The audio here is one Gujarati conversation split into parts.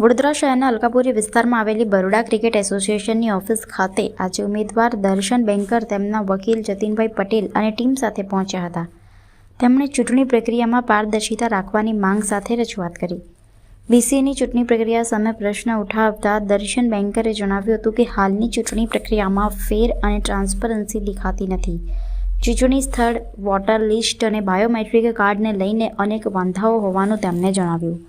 વડોદરા શહેરના અલકાપુરી વિસ્તારમાં આવેલી બરોડા ક્રિકેટ એસોસિએશનની ઓફિસ ખાતે આજે ઉમેદવાર દર્શન બેન્કર તેમના વકીલ જતીનભાઈ પટેલ અને ટીમ સાથે પહોંચ્યા હતા. તેમણે ચૂંટણી પ્રક્રિયામાં પારદર્શિતા રાખવાની માંગ સાથે રજૂઆત કરી. બીસીએની ચૂંટણી પ્રક્રિયા સામે પ્રશ્ન ઉઠાવતા દર્શન બેન્કરે જણાવ્યું હતું કે હાલની ચૂંટણી પ્રક્રિયામાં ફેર અને ટ્રાન્સપરન્સી દેખાતી નથી. ચૂંટણી સ્થળ, વોટર લિસ્ટ અને બાયોમેટ્રિક કાર્ડને લઈને અનેક વાંધાઓ હોવાનું તેમણે જણાવ્યું.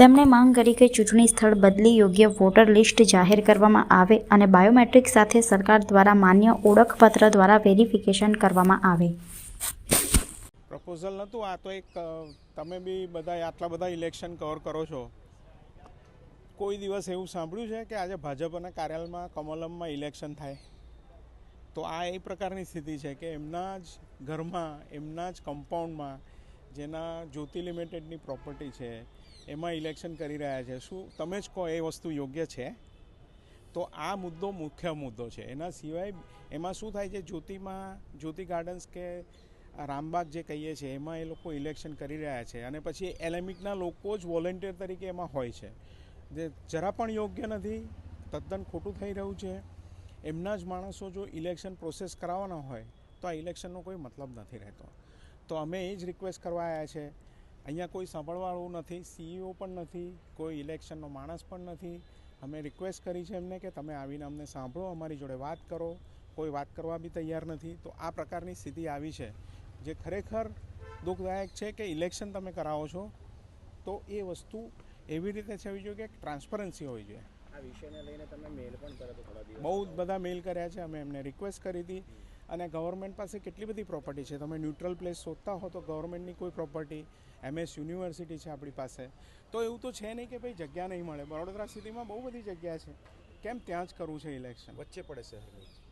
તેમણે માંગ કરી કે ચૂંટણી સ્થળ બદલી યોગ્ય વોટર લિસ્ટ જાહેર કરવામાં આવે અને બાયોમેટ્રિક સાથે સરકાર દ્વારા માન્ય ઓળખપત્ર દ્વારા વેરિફિકેશન કરવામાં આવે. પ્રપોઝલ નહોતું આ તો એક તમે બી બધા આટલા બધા ઇલેક્શન કવર કરો છો. કોઈ દિવસ એવું સાંભળ્યું છે કે આજે ભાજપના કાર્યાલયમાં કમલમમાં ઇલેક્શન થાય? તો આ એ પ્રકારની સ્થિતિ છે કે એમના જ ઘરમાં, એમના જ કમ્પાઉન્ડમાં જેના જ્યોતિ લિમિટેડની પ્રોપર્ટી છે એમાં ઇલેક્શન કરી રહ્યા છે. શું તમે જ કહો, એ વસ્તુ યોગ્ય છે? તો આ મુદ્દો મુખ્ય મુદ્દો છે. એના સિવાય એમાં શું થાય છે, જ્યોતિમાં, જ્યોતિ ગાર્ડન્સ કે રામબાગ જે કહીએ છીએ એમાં એ લોકો ઇલેક્શન કરી રહ્યા છે. અને પછી એલેમિકના લોકો જ વોલેન્ટિયર તરીકે એમાં હોય છે. જે જરા પણ યોગ્ય નથી, તદ્દન ખોટું થઈ રહ્યું છે. એમના જ માણસો જો ઇલેક્શન પ્રોસેસ કરાવવાના હોય, તો આ ઇલેક્શનનો કોઈ મતલબ નથી રહેતો. તો અમે એ જ રિક્વેસ્ટ કરવા આવ્યા છે અહીંયા કોઈ સાંભળવાળું નથી સીઈઓ પણ નથી કોઈ ઇલેક્શનનો માણસ પણ નથી. અમે રિક્વેસ્ટ કરી છે એમને કે તમે આવીને અમને સાંભળો અમારી જોડે વાત કરો. કોઈ વાત કરવા બી તૈયાર નથી. તો આ પ્રકારની સ્થિતિ આવી છે. જે ખરેખર દુઃખદાયક છે કે ઇલેક્શન તમે કરાવો છો તો એ વસ્તુ એવી રીતે થવી જોઈએ કે ટ્રાન્સપરન્સી હોવી જોઈએ. આ વિષયને લઈને તમે મેલ પણ કર્યો બહુ બધા મેલ કર્યા છે. અમે એમને રિક્વેસ્ટ કરી હતી. અને ગવર્મેન્ટ પાસે કેટલી બધી પ્રોપર્ટી છે? તમે ન્યુટ્રલ પ્લેસ શોધતા હો તો ગવર્મેન્ટની કોઈ પ્રોપર્ટી એમએસ યુનિવર્સિટી છે આપણી પાસે. તો એવું તો છે નહીં કે ભાઈ જગ્યા નહીં મળે. વડોદરા સિટીમાં બહુ બધી જગ્યા છે. કેમ ત્યાં જ કરવું છે ઇલેક્શન વચ્ચે પડે શહેરની.